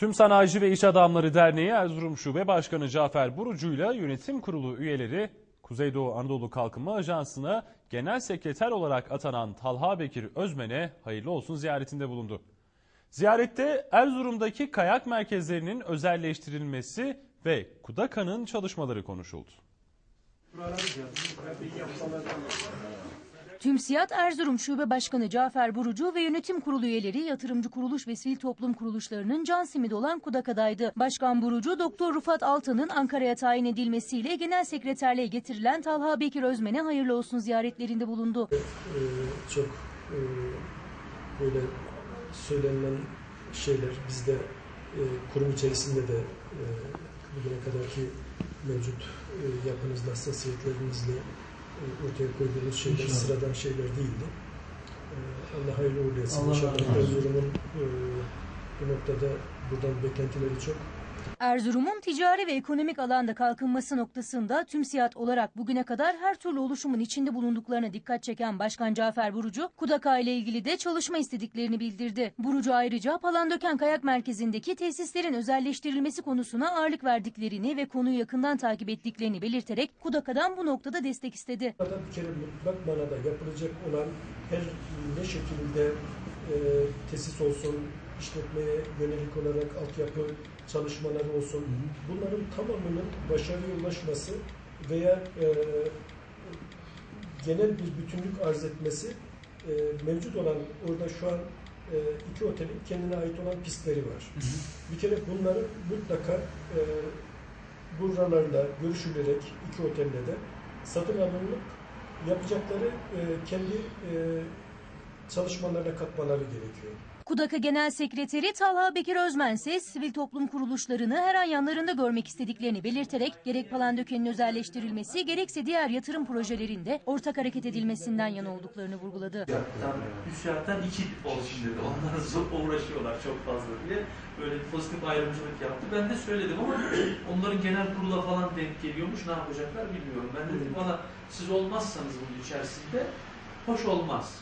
Tüm Sanayici ve İş Adamları Derneği Erzurum Şube Başkanı Cafer Burucu'yla yönetim kurulu üyeleri Kuzeydoğu Anadolu Kalkınma Ajansı'na genel sekreter olarak atanan Talha Bekir Özmen'e hayırlı olsun ziyaretinde bulundu. Ziyarette Erzurum'daki kayak merkezlerinin özelleştirilmesi ve Kudaka'nın çalışmaları konuşuldu. TÜMSİAD Erzurum Şube Başkanı Cafer Burucu ve yönetim kurulu üyeleri yatırımcı kuruluş ve sivil toplum kuruluşlarının can simidi olan Kudaka'daydı. Başkan Burucu, Doktor Rufat Altan'ın Ankara'ya tayin edilmesiyle genel sekreterliğe getirilen Talha Bekir Özmen'e hayırlı olsun ziyaretlerinde bulundu. Ee, çok e, böyle söylenen şeyler bizde e, kurum içerisinde de e, bugüne kadarki mevcut e, yapınızla, hassasiyetlerinizle e, ortaya koyduğunuz şeyler İnşallah. sıradan şeyler değildi. E, Allah hayırlı uğurlu etsin. Allah İnşallah. Erzurum'un e, bu noktada buradan beklentileri çok. Erzurum'un ticari ve ekonomik alanda kalkınması noktasında TÜMSİAD olarak bugüne kadar her türlü oluşumun içinde bulunduklarına dikkat çeken Başkan Cafer Burucu, Kudaka ile ilgili de çalışma istediklerini bildirdi. Burucu ayrıca Palandöken Kayak Merkezi'ndeki tesislerin özelleştirilmesi konusuna ağırlık verdiklerini ve konuyu yakından takip ettiklerini belirterek Kudaka'dan bu noktada destek istedi. Bir kere mutlak manada yapılacak olan her ne şekilde e, tesis olsun, işletmeye yönelik olarak altyapı çalışmaları olsun, bunların tamamının başarıya ulaşması veya e, genel bir bütünlük arz etmesi e, mevcut olan orada şu an e, iki otelin kendine ait olan pistleri var. Bir kere bunların mutlaka e, buralarla görüşülerek iki otelde de satın alınıp yapacakları e, kendi e, çalışmalarına katmaları gerekiyor. Kudaka Genel Sekreteri Talha Bekir Özmen ise sivil toplum kuruluşlarını her an yanlarında görmek istediklerini belirterek gerek Palandöken'in özelleştirilmesi gerekse diğer yatırım projelerinde ortak hareket edilmesinden yana olduklarını vurguladı. Üsiyattan iki olsun dedi. Onlar zor uğraşıyorlar çok fazla diye. Böyle bir pozitif ayrımcılık yaptı. Ben de söyledim ama onların genel kurula falan denk geliyormuş. Ne yapacaklar bilmiyorum. Ben dedim bana siz olmazsanız bunun içerisinde hoş olmaz.